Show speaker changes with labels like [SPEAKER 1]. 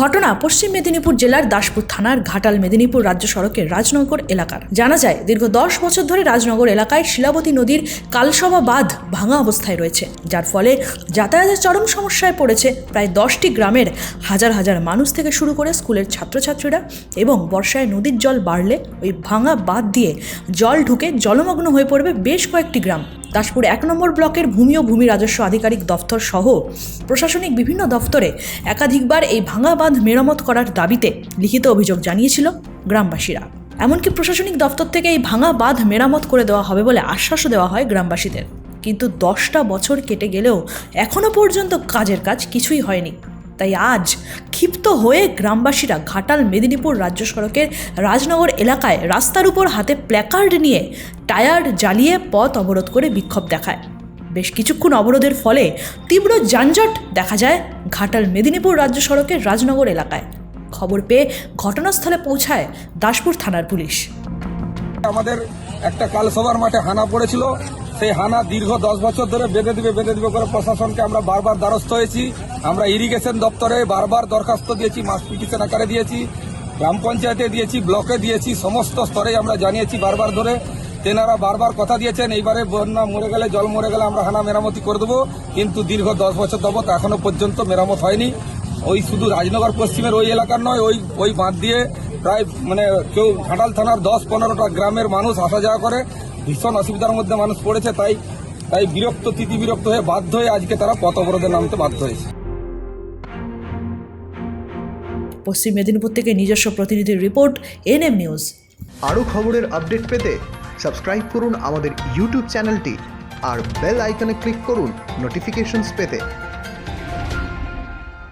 [SPEAKER 1] ঘটনা পশ্চিম মেদিনীপুর জেলার দাসপুর থানার ঘাটাল মেদিনীপুর রাজ্য সড়কের রাজনগর এলাকার। জানা যায়, দীর্ঘ দশ বছর ধরে রাজনগর এলাকায় শিলাবতী নদীর কালসভা বাঁধ ভাঙা অবস্থায় রয়েছে, যার ফলে যাতায়াতের চরম সমস্যায় পড়েছে প্রায় দশটি গ্রামের হাজার হাজার মানুষ থেকে শুরু করে স্কুলের ছাত্রছাত্রীরা এবং বর্ষায় নদীর জল বাড়লে ওই ভাঙা বাঁধ দিয়ে জল ঢুকে জলমগ্ন হয়ে পড়বে বেশ কয়েকটি গ্রাম। দাসপুর এক নম্বর ব্লকের ভূমি ও ভূমি রাজস্ব আধিকারিক দফতর সহ প্রশাসনিক বিভিন্ন দফতরে একাধিকবার এই ভাঙা বাঁধ মেরামত করার দাবিতে লিখিত অভিযোগ জানিয়েছিল গ্রামবাসীরা। এমনকি প্রশাসনিক দফতর থেকে এই ভাঙা বাঁধ মেরামত করে দেওয়া হবে বলে আশ্বাসও দেওয়া হয় গ্রামবাসীদের। কিন্তু দশটা বছর কেটে গেলেও এখনও পর্যন্ত কাজের কাজ কিছুই হয়নি। তাই আজ ক্ষিপ্ত হয়ে গ্রামবাসীরা ঘাটাল মেদিনীপুর রাজ্য সড়কের রাজনগর এলাকায় রাস্তার উপর হাতে প্ল্যাকার্ড নিয়ে টায়ার জ্বালিয়ে পথ অবরোধ করে বিক্ষোভ দেখায়। বেশ কিছুক্ষণ অবরোধের ফলে তীব্র যানজট দেখা যায় ঘাটাল মেদিনীপুর রাজ্য সড়কের রাজনগর এলাকায়। খবর পেয়ে ঘটনাস্থলে পৌঁছায় দাসপুর থানার পুলিশ।
[SPEAKER 2] আমাদের একটা কালসভার মাঠে হানা পড়েছিল। সেই হানা দীর্ঘ দশ বছর ধরে বেঁধে দিবে বেঁধে দিবে করে প্রশাসনকে আমরা বারবার দ্বারস্থ হয়েছি। আমরা ইরিগেশন দপ্তরে বারবার দরখাস্ত দিয়েছি মাস পিটিশন আকারে দিয়েছি, গ্রাম পঞ্চায়েতে দিয়েছি, ব্লকে দিয়েছি, সমস্ত স্তরে আমরা জানিয়েছি বারবার ধরে। তেনারা বারবার কথা দিয়েছেন, এইবারে বন্যা মরে গেলে, জল মরে গেলে আমরা হানা মেরামতি করে দেবো। কিন্তু দীর্ঘ দশ বছর যাবত এখনও পর্যন্ত মেরামত হয়নি। ওই শুধু রাজনগর, পশ্চিমের ওই এলাকার নয়, ওই ওই বাঁধ দিয়ে প্রায় মানে কেউ ঘাটাল থানার দশ পনেরোটা গ্রামের মানুষ আসা যাওয়া করে। ভীষণ অসুবিধার মধ্যে মানুষ পড়েছে তাই তাই বিরক্ত তিতি বিরক্ত হয়ে বাধ্য হয়ে আজকে তারা পথ অবরোধে নামতে বাধ্য হয়েছে।
[SPEAKER 1] পশ্চিম মেদিনীপুর থেকে নিজস্ব প্রতিনিধির রিপোর্ট এনএম নিউজ।
[SPEAKER 3] আরও খবরের আপডেট পেতে সাবস্ক্রাইব করুন আমাদের ইউটিউব চ্যানেলটি আর বেল আইকনে ক্লিক করুন নোটিফিকেশনস পেতে।